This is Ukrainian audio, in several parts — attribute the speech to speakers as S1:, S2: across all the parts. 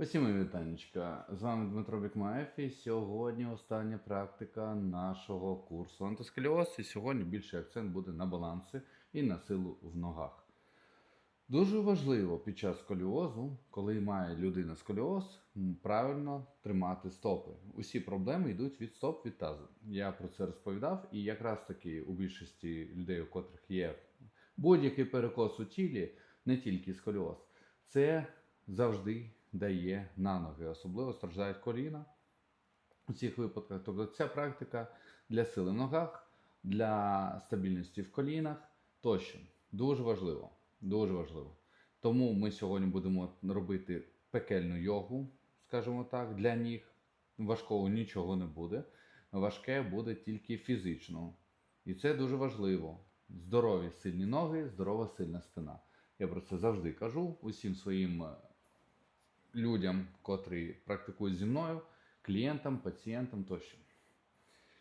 S1: Усім вітанечка. З вами Дмитро Бікмаєв і сьогодні остання практика нашого курсу антисколіоз. І сьогодні більший акцент буде на баланси і на силу в ногах. Дуже важливо під час сколіозу, коли має людина сколіоз, правильно тримати стопи. Усі проблеми йдуть від стоп від тазу. Я про це розповідав, і якраз таки у більшості людей, у котрих є будь-який перекос у тілі, не тільки сколіоз, це завжди дає на ноги. Особливо страждають коліна у цих випадках. Тобто ця практика для сили в ногах, для стабільності в колінах тощо. Дуже важливо. Дуже важливо. Тому ми сьогодні будемо робити пекельну йогу, скажімо так, для ніг. Важкого нічого не буде. Важке буде тільки фізично. І це дуже важливо. Здорові сильні ноги, здорова сильна спина. Я про це завжди кажу усім своїм е, людям, котрі практикують зі мною, клієнтам, пацієнтам тощо.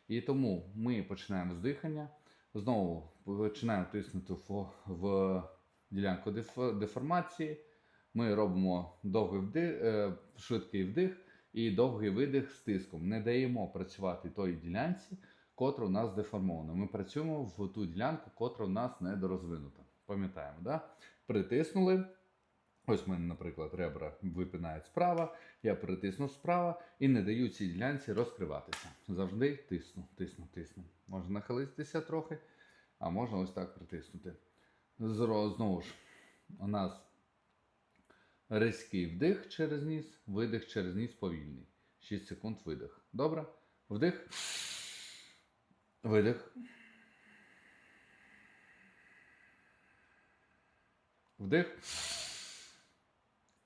S1: І тому ми починаємо з дихання. Знову починаємо тиснути в, ділянку деформації. Ми робимо довгий вдих, е, швидкий вдих і довгий видих з тиском. Не даємо працювати той ділянці, котра у нас деформована. Ми працюємо в ту ділянку, котра у нас недорозвинута. Пам'ятаємо, да? Притиснули. Ось в мене, наприклад, ребра випинають справа, я притисну справа і не даю цій ділянці розкриватися. Завжди тисну, тисну, тисну. Можна нахилитися трохи, а можна ось так притиснути. Знову ж, у нас різкий вдих через ніс, видих через ніс повільний. 6 секунд видих. Добре? Вдих. Видих. Вдих.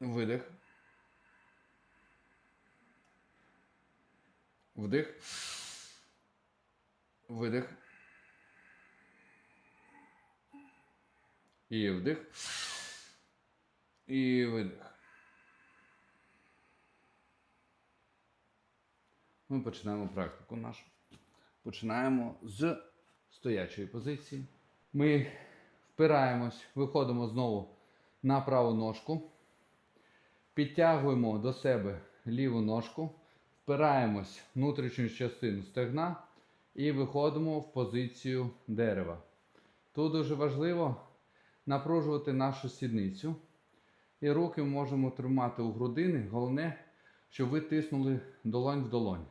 S1: Видих. Вдих. Видих. І вдих. І видих. Ми починаємо практику нашу. Починаємо з стоячої позиції. Ми впираємось, виходимо знову на праву ножку. Підтягуємо до себе ліву ножку, впираємось внутрішню частину стегна і виходимо в позицію дерева. Тут дуже важливо напружувати нашу сідницю. І руки можемо тримати у грудини. Головне, щоб ви тиснули долонь в долонь.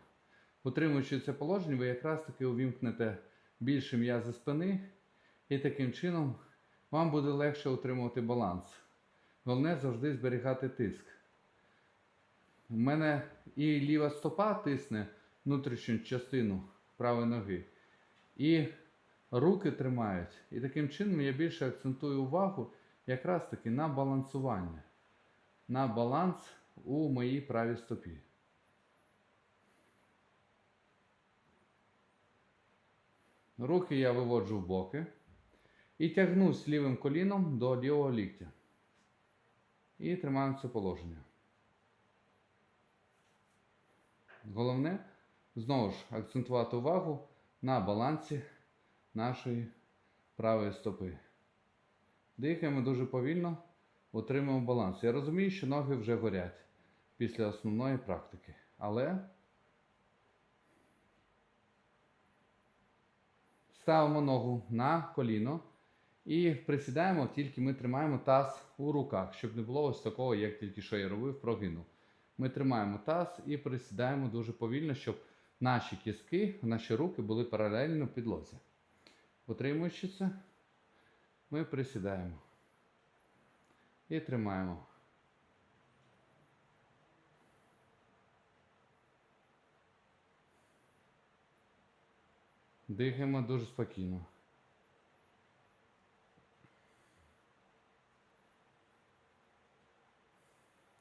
S1: Утримуючи це положення, ви якраз таки увімкнете більше м'язи спини, і таким чином вам буде легше утримувати баланс. Головне завжди зберігати тиск. У мене і ліва стопа тисне внутрішню частину правої ноги, і руки тримають. І таким чином я більше акцентую увагу якраз таки на балансування, на баланс у моїй правій стопі. Руки я виводжу в боки і тягнусь лівим коліном до лівого ліктя. І тримаємо це положення. Головне знову ж акцентувати увагу на балансі нашої правої стопи. Дихаємо дуже повільно, отримуємо баланс. Я розумію, що ноги вже горять після основної практики. Але ставимо ногу на коліно і присідаємо, тільки ми тримаємо таз у руках, щоб не було ось такого, як тільки що я робив, прогину. Ми тримаємо таз і присідаємо дуже повільно, щоб наші кістки, наші руки були паралельно підлозі. Утримуючи це, ми присідаємо і тримаємо. Дихаємо дуже спокійно.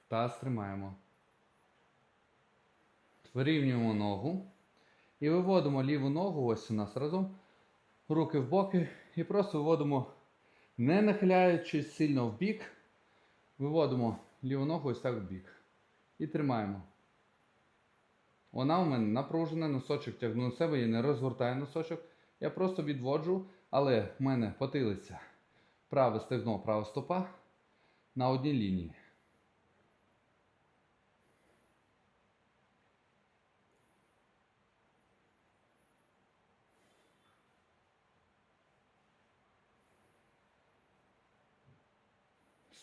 S1: Таз тримаємо. Вирівнюємо ногу. І виводимо ліву ногу, ось у нас разом. Руки в боки. І просто виводимо, не нахиляючись сильно в бік. Виводимо ліву ногу ось так в бік. І тримаємо. Вона у мене напружена, носочок тягну на себе, я не розгортаю носочок. Я просто відводжу, але в мене потилиця. Праве стегно, права стопа на одній лінії.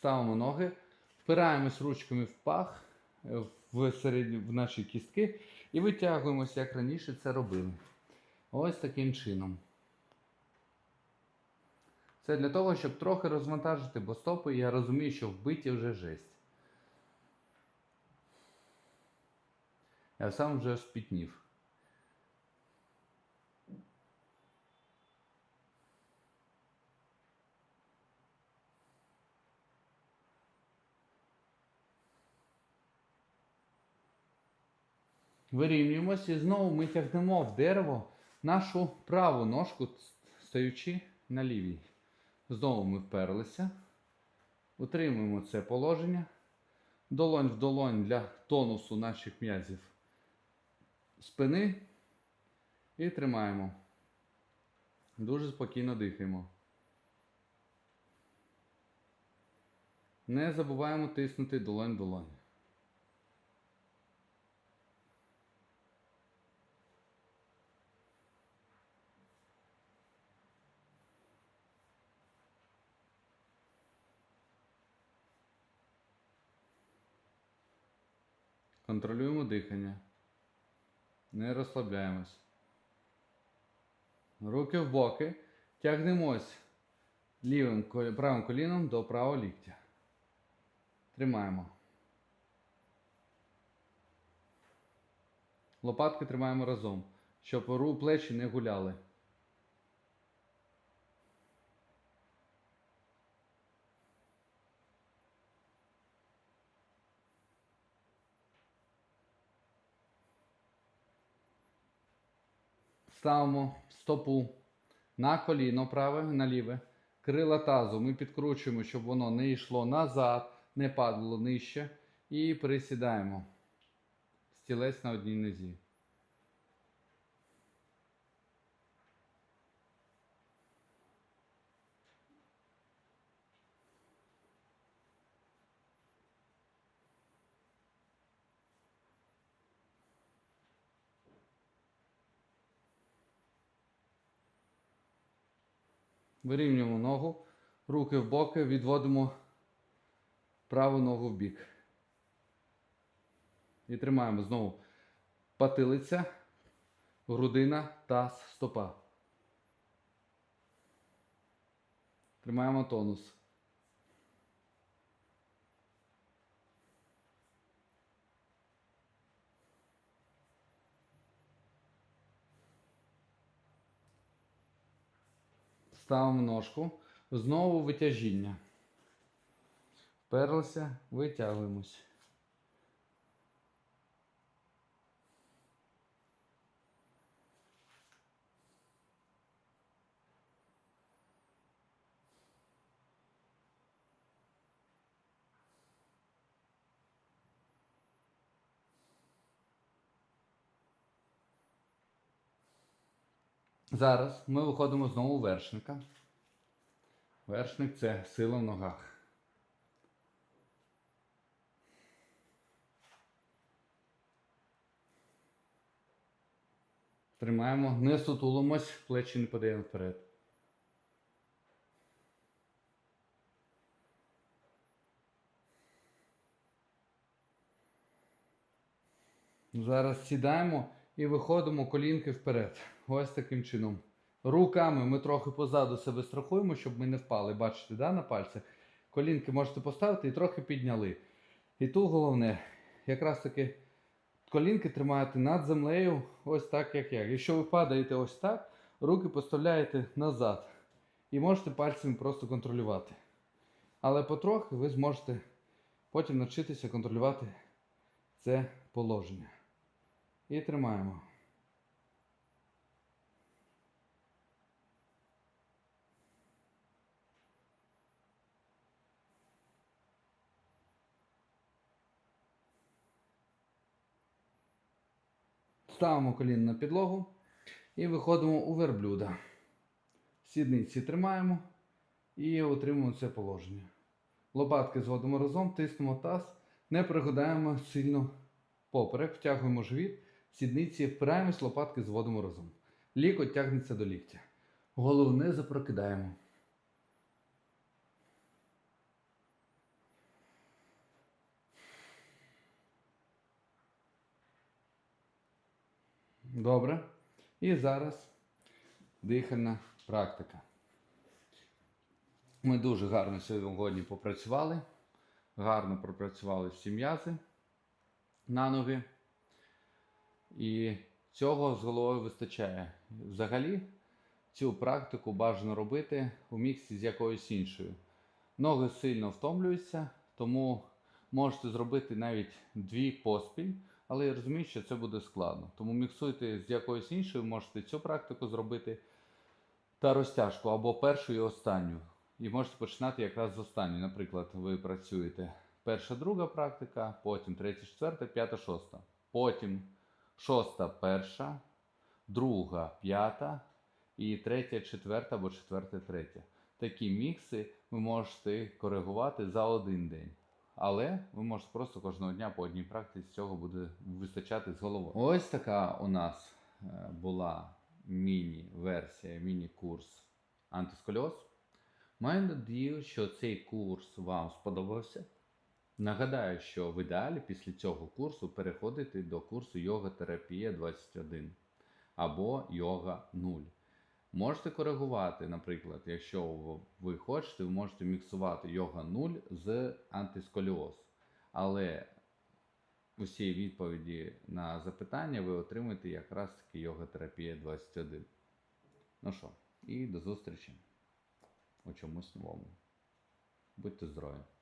S1: Ставимо ноги, впираємось ручками в пах, е, в, середні, в наші кістки і витягуємося, як раніше це робили. Ось таким чином. Це для того, щоб трохи розвантажити, бо стопи я розумію, що вбиті вже жесть. Я сам вже спітнів. Вирівнюємося і знову ми тягнемо в дерево нашу праву ножку, стаючи на лівій. Знову ми вперлися. Утримуємо це положення. Долонь в долонь для тонусу наших м'язів спини. І тримаємо. Дуже спокійно дихаємо. Не забуваємо тиснути долонь в долонь. Контролюємо дихання. Не розслабляємось. Руки в боки. Тягнемось лівим правим коліном до правого ліктя. Тримаємо. Лопатки тримаємо разом, щоб ру плечі не гуляли. Ставимо стопу на коліно праве, на ліве. Крила тазу ми підкручуємо, щоб воно не йшло назад, не падало нижче. І присідаємо. Стілець на одній нозі. Вирівнюємо ногу, руки в боки, відводимо праву ногу в бік. І тримаємо знову патилиця, грудина, таз, стопа. Тримаємо тонус. Ставимо ножку. Знову витяжіння. Вперлися, витягуємось. Зараз ми виходимо знову вершника. Вершник це сила в ногах. Тримаємо, не сутулимось, плечі не подаємо вперед. Зараз сідаємо і виходимо колінки вперед. Ось таким чином. Руками ми трохи позаду себе страхуємо, щоб ми не впали. Бачите, да, на пальцях? Колінки можете поставити і трохи підняли. І тут головне, якраз таки колінки тримаєте над землею, ось так, як я. Якщо ви падаєте ось так, руки поставляєте назад. І можете пальцями просто контролювати. Але потрохи ви зможете Потім навчитися контролювати це положення. І тримаємо. Ставимо коліно на підлогу і виходимо у верблюда. Сідниці тримаємо і отримуємо це положення. Лопатки зводимо разом, тиснемо таз, не пригидаємо сильно поперек, втягуємо живіт, сідниці впираємось, лопатки зводимо разом. Лікоть тягнеться до ліктя. Голову не запрокидаємо. Добре. І зараз дихальна практика. Ми дуже гарно сьогодні попрацювали. Гарно пропрацювали всі м'язи на ноги. І цього з головою вистачає. Взагалі, цю практику бажано робити у міксі з якоюсь іншою. Ноги сильно втомлюються, тому можете зробити навіть дві поспіль, але я розумію, що це буде складно. Тому міксуйте з якоюсь іншою, можете цю практику зробити та розтяжку або першу і останню. І можете починати якраз з останньої. Наприклад, ви працюєте перша, друга практика, потім третя, четверта, п'ята, шоста. Потім шоста, перша, друга, п'ята і третя, четверта або четверта, третя. Такі мікси ви можете коригувати за один день. Але ви можете просто кожного дня по одній практиці цього буде вистачати з головою. Ось така у нас е, була міні-версія, міні-курс антискольоз. Маю надію, що цей курс вам сподобався. Нагадаю, що в ідеалі після цього курсу переходити до курсу йога терапія 21 або йога 0. Можете коригувати, наприклад, якщо ви хочете, ви можете міксувати йога 0 з антисколіоз. Але усі відповіді на запитання ви отримаєте якраз таки йога терапія 21. Ну що, і до зустрічі у чомусь новому. Будьте здорові!